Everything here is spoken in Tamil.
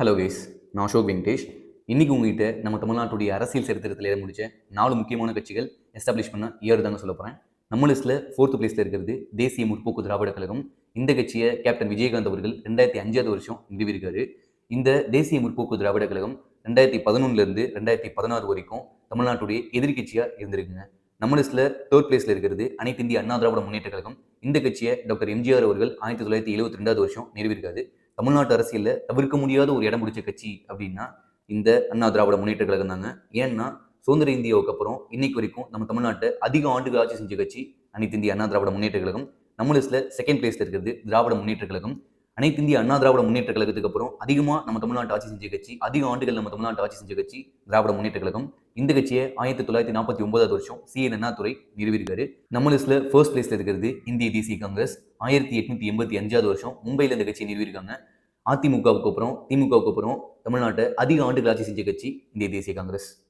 ஹலோ கைஸ் நான் அசோக் வெங்கடேஷ். இன்றைக்கி உங்ககிட்ட நம்ம தமிழ்நாட்டுடைய அரசியல் சரித்திரத்தில் இடம் முடிச்ச நாலு முக்கியமான கட்சிகள் எஸ்டாப்ளிஷ் பண்ண இயர் தாங்க சொல்ல போகிறேன் நம்ம லிஸ்ட்டில் ஃபோர்த்து பிளேஸில் இருக்கிறது தேசிய முற்போக்கு திராவிட கழகம். இந்த கட்சியை கேப்டன் விஜயகாந்த் அவர்கள் ரெண்டாயிரத்தி அஞ்சாவது வருஷம் நிறுவியிருக்காரு. இந்த தேசிய முற்போக்கு திராவிட கழகம் ரெண்டாயிரத்தி பதினொன்னுலேருந்து ரெண்டாயிரத்தி பதினாறு வரைக்கும் தமிழ்நாட்டுடைய எதிர்க்கட்சியாக இருந்திருக்குங்க. நம்ம லிஸ்ட்டில் தேர்ட் பிளேஸில் இருக்கிறது அனைத்து இந்திய அண்ணா திராவிட முன்னேற்ற கழகம். இந்த கட்சியை டாக்டர் எம்ஜிஆர் அவர்கள் ஆயிரத்தி தொள்ளாயிரத்தி எழுபத்தி ரெண்டாவது வருஷம் நிறுவியிருக்காரு. தமிழ்நாட்டு அரசியலில் தவிர்க்க முடியாத ஒரு இடம் பிடிச்ச கட்சி அப்படின்னா இந்த அண்ணா திராவிட முன்னேற்ற கழகம் தாங்க. ஏன்னா சுதந்திர இந்தியாவுக்கு அப்புறம் இன்னைக்கு வரைக்கும் நம்ம தமிழ்நாட்டை அதிக ஆண்டுகள் ஆட்சி செஞ்ச கட்சி அனைத்து இந்திய அண்ணா திராவிட முன்னேற்ற கழகம். நம்ம செகண்ட் பிளேஸ்ல இருக்கிறது திராவிட முன்னேற்ற கழகம். அனைத்து இந்திய அண்ணா திராவிட முன்னேற்ற கழகத்துக்கு அப்புறம் அதிகமாக நம்ம தமிழ்நாட்டு ஆட்சி செஞ்ச கட்சி அதிக ஆண்டுகள் நம்ம தமிழ்நாட்டு ஆட்சி செஞ்ச கட்சி திராவிட முன்னேற்ற கழகம். இந்த கட்சியை ஆயிரத்தி தொள்ளாயிரத்தி நாற்பத்தி ஒன்பதாவது வருஷம் சி. என். அண்ணாதுரை நிறுவியிருக்காரு. நம்ம லிஸ்ட்ல ஃபர்ஸ்ட் பிளேஸ்ல இருக்கிறது இந்திய தேசிய காங்கிரஸ். ஆயிரத்தி எட்நூத்தி எண்பத்தி அஞ்சாவது வருஷம் மும்பையில் இந்த கட்சியை நிறுவியிருக்காங்க. அதிமுகவுக்கு அப்புறம் திமுகவுக்கு அப்புறம் தமிழ்நாட்டை அதிக ஆண்டுகள் ஆட்சி செஞ்ச கட்சி இந்திய தேசிய காங்கிரஸ்.